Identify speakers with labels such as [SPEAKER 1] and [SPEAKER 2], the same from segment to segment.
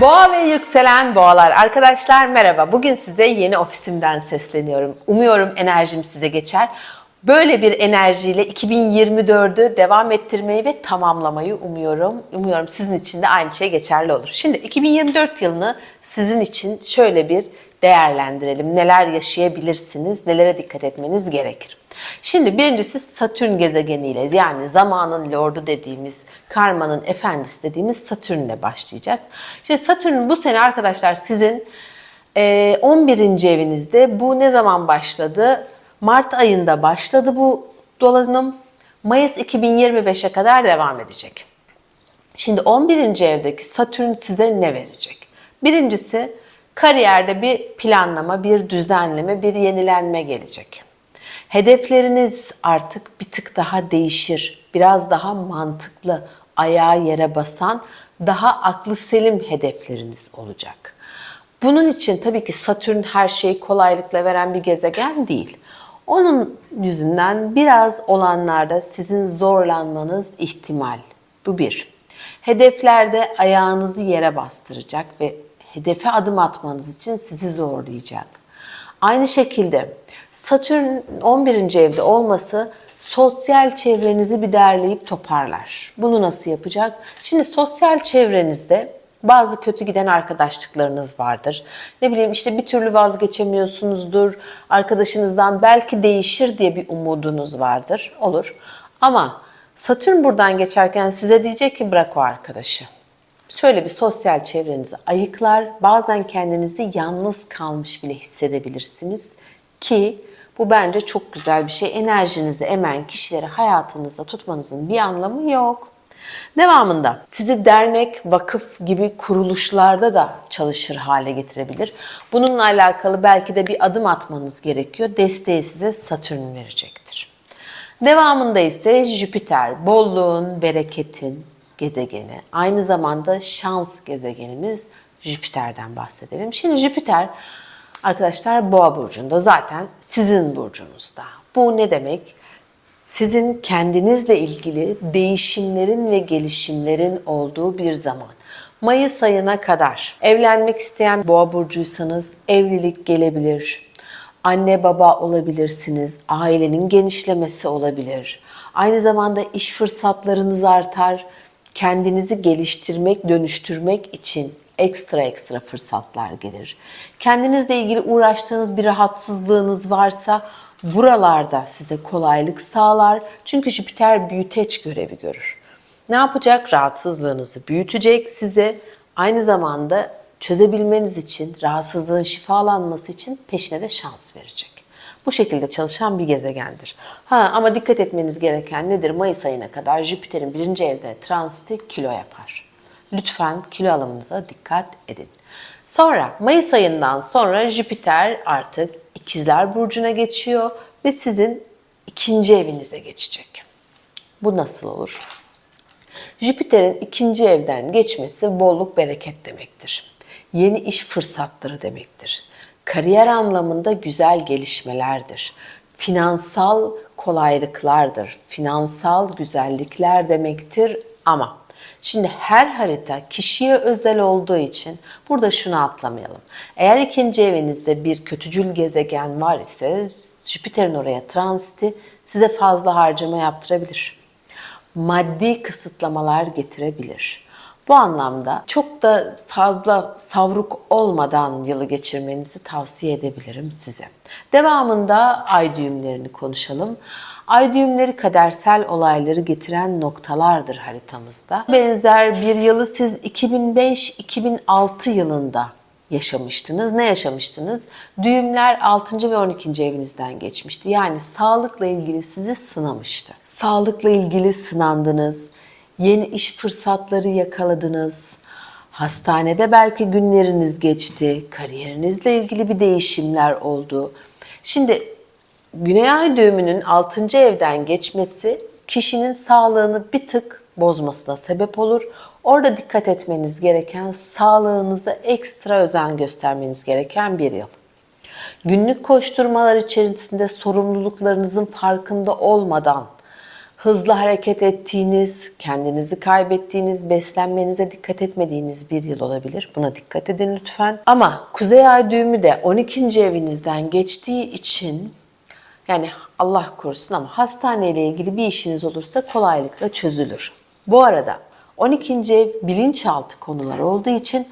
[SPEAKER 1] Boğa ve yükselen boğalar arkadaşlar merhaba. Bugün size yeni ofisimden sesleniyorum. Umuyorum enerjim size geçer. Böyle bir enerjiyle 2024'ü devam ettirmeyi ve tamamlamayı umuyorum. Umuyorum sizin için de aynı şey geçerli olur. Şimdi 2024 yılını sizin için şöyle bir değerlendirelim. Neler yaşayabilirsiniz, nelere dikkat etmeniz gerekir. Şimdi birincisi Satürn gezegeniyle yani zamanın lordu dediğimiz, karmanın efendisi dediğimiz Satürn'le başlayacağız. Şimdi Satürn bu sene arkadaşlar sizin e, 11. evinizde bu ne zaman başladı? Mart ayında başladı bu dolanım. Mayıs 2025'e kadar devam edecek. Şimdi 11. evdeki Satürn size ne verecek? Birincisi kariyerde bir planlama, bir düzenleme, bir yenilenme gelecek. Hedefleriniz artık bir tık daha değişir. Biraz daha mantıklı, ayağı yere basan, daha aklı selim hedefleriniz olacak. Bunun için tabii ki Satürn her şeyi kolaylıkla veren bir gezegen değil. Onun yüzünden biraz olanlarda sizin zorlanmanız ihtimal. Bu bir. Hedeflerde ayağınızı yere bastıracak ve hedefe adım atmanız için sizi zorlayacak. Aynı şekilde Satürn 11. evde olması sosyal çevrenizi bir derleyip toparlar. Bunu nasıl yapacak? Şimdi sosyal çevrenizde bazı kötü giden arkadaşlıklarınız vardır. Ne bileyim işte bir türlü vazgeçemiyorsunuzdur. Arkadaşınızdan belki değişir diye bir umudunuz vardır. Olur. Ama Satürn buradan geçerken size diyecek ki bırak o arkadaşı. Şöyle bir sosyal çevrenizi ayıklar. Bazen kendinizi yalnız kalmış bile hissedebilirsiniz. Ki bu bence çok güzel bir şey. Enerjinizi emen kişileri hayatınızda tutmanızın bir anlamı yok. Devamında sizi dernek, vakıf gibi kuruluşlarda da çalışır hale getirebilir. Bununla alakalı belki de bir adım atmanız gerekiyor. Desteği size Satürn verecektir. Devamında ise Jüpiter, bolluğun, bereketin gezegeni. Aynı zamanda şans gezegenimiz Jüpiter'den bahsedelim. Şimdi Jüpiter arkadaşlar Boğa burcunda zaten sizin burcunuzda. Bu ne demek? Sizin kendinizle ilgili değişimlerin ve gelişimlerin olduğu bir zaman. Mayıs ayına kadar evlenmek isteyen boğa burcuysanız evlilik gelebilir. Anne baba olabilirsiniz. Ailenin genişlemesi olabilir. Aynı zamanda iş fırsatlarınız artar. Kendinizi geliştirmek, dönüştürmek için ekstra ekstra fırsatlar gelir. Kendinizle ilgili uğraştığınız bir rahatsızlığınız varsa buralarda size kolaylık sağlar. Çünkü Jüpiter büyüteç görevi görür. Ne yapacak? Rahatsızlığınızı büyütecek size. Aynı zamanda çözebilmeniz için, rahatsızlığın şifalanması için peşine de şans verecek. Bu şekilde çalışan bir gezegendir. Ha ama dikkat etmeniz gereken nedir? Mayıs ayına kadar Jüpiter'in birinci evde transiti kilo yapar. Lütfen kilo alımınıza dikkat edin. Sonra Mayıs ayından sonra Jüpiter artık İkizler Burcu'na geçiyor ve sizin ikinci evinize geçecek. Bu nasıl olur? Jüpiter'in ikinci evden geçmesi bolluk bereket demektir. Yeni iş fırsatları demektir. Kariyer anlamında güzel gelişmelerdir. Finansal kolaylıklardır. Finansal güzellikler demektir ama Şimdi her harita kişiye özel olduğu için burada şunu atlamayalım. Eğer ikinci evinizde bir kötücül gezegen var ise Jüpiter'in oraya transiti size fazla harcama yaptırabilir. Maddi kısıtlamalar getirebilir. Bu anlamda çok da fazla savruk olmadan yılı geçirmenizi tavsiye edebilirim size. Devamında ay düğümlerini konuşalım. Ay düğümleri kadersel olayları getiren noktalardır haritamızda. Benzer bir yılı siz 2005-2006 yılında yaşamıştınız. Ne yaşamıştınız? Düğümler 6. ve 12. evinizden geçmişti. Yani sağlıkla ilgili sizi sınamıştı. Sağlıkla ilgili sınandınız. Yeni iş fırsatları yakaladınız. Hastanede belki günleriniz geçti. Kariyerinizle ilgili bir değişimler oldu. Şimdi Güney Ay düğümünün 6. evden geçmesi kişinin sağlığını bir tık bozmasına sebep olur. Orada dikkat etmeniz gereken, sağlığınıza ekstra özen göstermeniz gereken bir yıl. Günlük koşturmalar içerisinde sorumluluklarınızın farkında olmadan hızlı hareket ettiğiniz, kendinizi kaybettiğiniz, beslenmenize dikkat etmediğiniz bir yıl olabilir. Buna dikkat edin lütfen. Ama Kuzey Ay düğümü de 12. evinizden geçtiği için yani Allah korusun ama hastaneyle ilgili bir işiniz olursa kolaylıkla çözülür. Bu arada 12. ev bilinçaltı konular olduğu için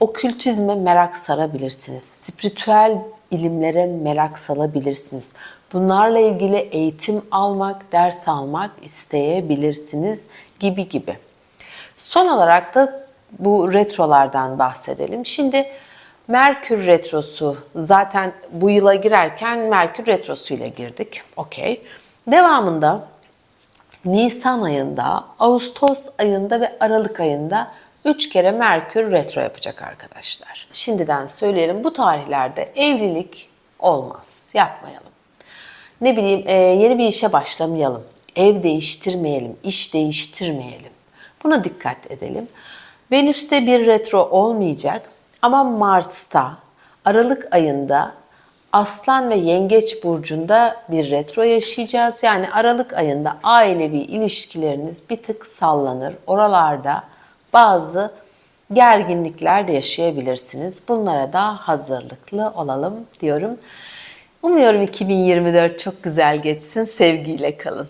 [SPEAKER 1] okültizme merak sarabilirsiniz. Spiritüel ilimlere merak salabilirsiniz. Bunlarla ilgili eğitim almak, ders almak isteyebilirsiniz gibi gibi. Son olarak da bu retrolardan bahsedelim. Şimdi Merkür retrosu zaten bu yıla girerken Merkür retrosu ile girdik. Okey. Devamında Nisan ayında, Ağustos ayında ve Aralık ayında 3 kere Merkür retro yapacak arkadaşlar. Şimdiden söyleyelim bu tarihlerde evlilik olmaz. Yapmayalım. Ne bileyim e, yeni bir işe başlamayalım. Ev değiştirmeyelim, iş değiştirmeyelim. Buna dikkat edelim. Venüs'te bir retro olmayacak ama Mars'ta Aralık ayında Aslan ve Yengeç burcunda bir retro yaşayacağız. Yani Aralık ayında ailevi ilişkileriniz bir tık sallanır. Oralarda bazı gerginlikler de yaşayabilirsiniz. Bunlara da hazırlıklı olalım diyorum. Umuyorum 2024 çok güzel geçsin. Sevgiyle kalın.